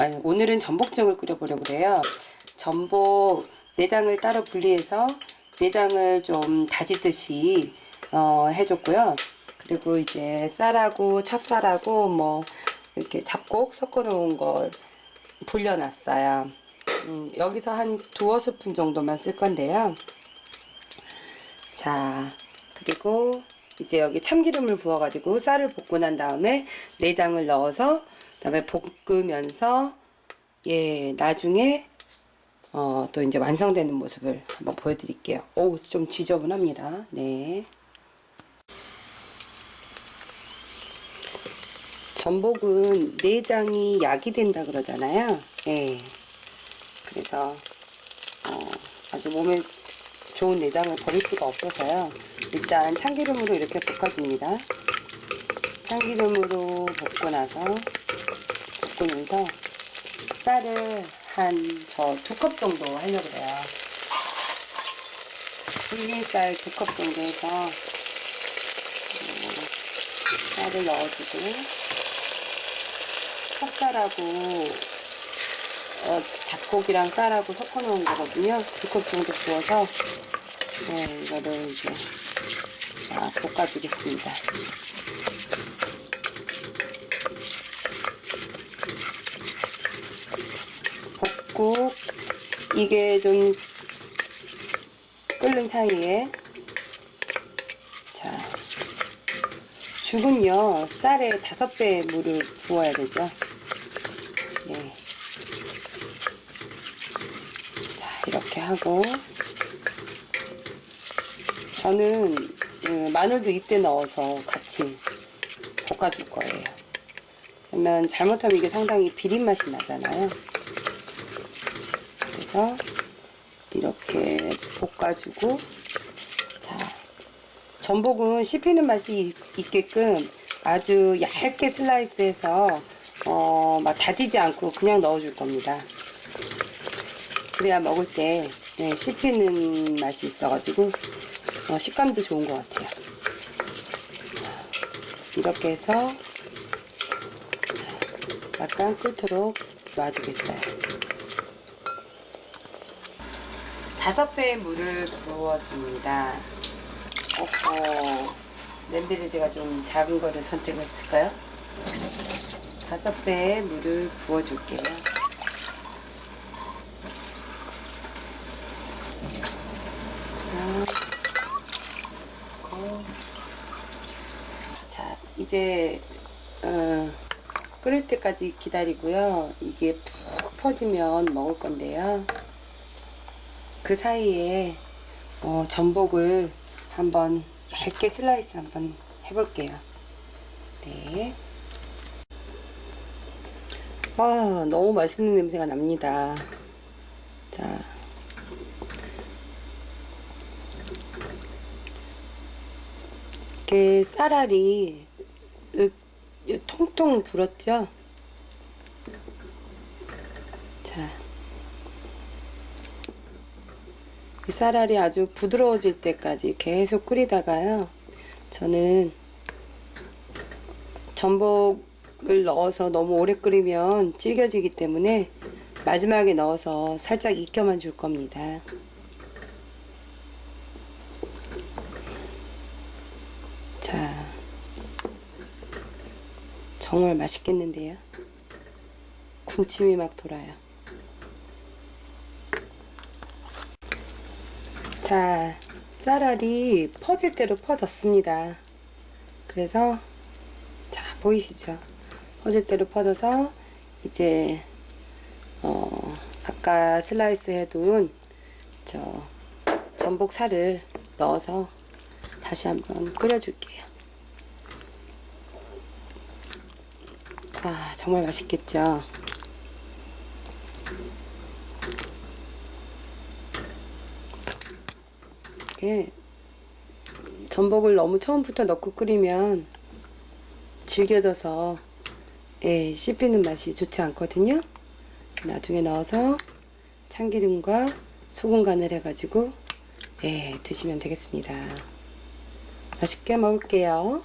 아니, 오늘은 전복죽을 끓여보려고 그래요. 전복 내장을 따로 분리해서 내장을 좀 다지듯이 어, 해줬고요. 그리고 이제 쌀하고 찹쌀하고 뭐 이렇게 잡곡 섞어 놓은 걸 불려놨어요. 음, 여기서 한 두어 스푼 정도만 쓸 건데요. 자, 그리고 이제 여기 참기름을 부어가지고 쌀을 볶고 난 다음에 내장을 넣어서 그다음에 볶으면서 예 나중에 어, 또 이제 완성되는 모습을 한번 보여드릴게요. 오, 좀 지저분합니다. 네. 전복은 내장이 약이 된다 그러잖아요. 예. 그래서 어, 아주 몸에 좋은 내장을 버릴 수가 없어서요. 일단 참기름으로 이렇게 볶아줍니다. 참기름으로 볶고 나서 볶으면서 쌀을 한 저 두 컵 정도 하려고 그래요. 불린 쌀 두 컵 정도 해서 어, 쌀을 넣어주고 찹쌀하고 어, 잡곡이랑 쌀하고 섞어 놓은 거거든요. 두 컵 정도 부어서 네, 이거를 이제 자, 볶아주겠습니다. 볶고 이게 좀 끓는 사이에 자 죽은요 쌀에 다섯 배 물을 부어야 되죠. 네. 자 이렇게 하고 저는 그 마늘도 이때 넣어서 같이 볶아줄 거예요. 그러면 잘못하면 이게 상당히 비린 맛이 나잖아요. 그래서 이렇게 볶아주고 자 전복은 씹히는 맛이 있- 있게끔 아주 얇게 슬라이스해서 어, 막 다지지 않고 그냥 넣어줄 겁니다. 그래야 먹을 때 네, 씹히는 맛이 있어가지고 어, 식감도 좋은 것 같아요. 이렇게 해서 약간 끓도록 놔두겠어요. 다섯 배의 물을 부어줍니다. 어, 냄비를 제가 좀 작은 거를 선택했을까요? 다섯 배의 물을 부어줄게요. 자, 이제 어, 끓일 때까지 기다리고요. 이게 푹 퍼지면 먹을 건데요. 그 사이에 어, 전복을 한번 얇게 슬라이스 한번 해볼게요. 네. 아, 너무 맛있는 냄새가 납니다. 자. 이렇게 쌀알이 통통 불었죠? 이 쌀알이 아주 부드러워질 때까지 계속 끓이다가요. 저는 전복을 넣어서 너무 오래 끓이면 질겨지기 때문에 마지막에 넣어서 살짝 익혀만 줄 겁니다. 자, 정말 맛있겠는데요? 군침이 막 돌아요. 자, 쌀알이 퍼질 대로 퍼졌습니다. 그래서, 자, 보이시죠? 퍼질 대로 퍼져서, 이제, 어, 아까 슬라이스 해둔, 저, 전복 살을 넣어서 다시 한번 끓여줄게요. 아, 정말 맛있겠죠? 이렇게 전복을 너무 처음부터 넣고 끓이면 질겨져서 예, 씹히는 맛이 좋지 않거든요. 나중에 넣어서 참기름과 소금 간을 해가지고 예, 드시면 되겠습니다. 맛있게 먹을게요.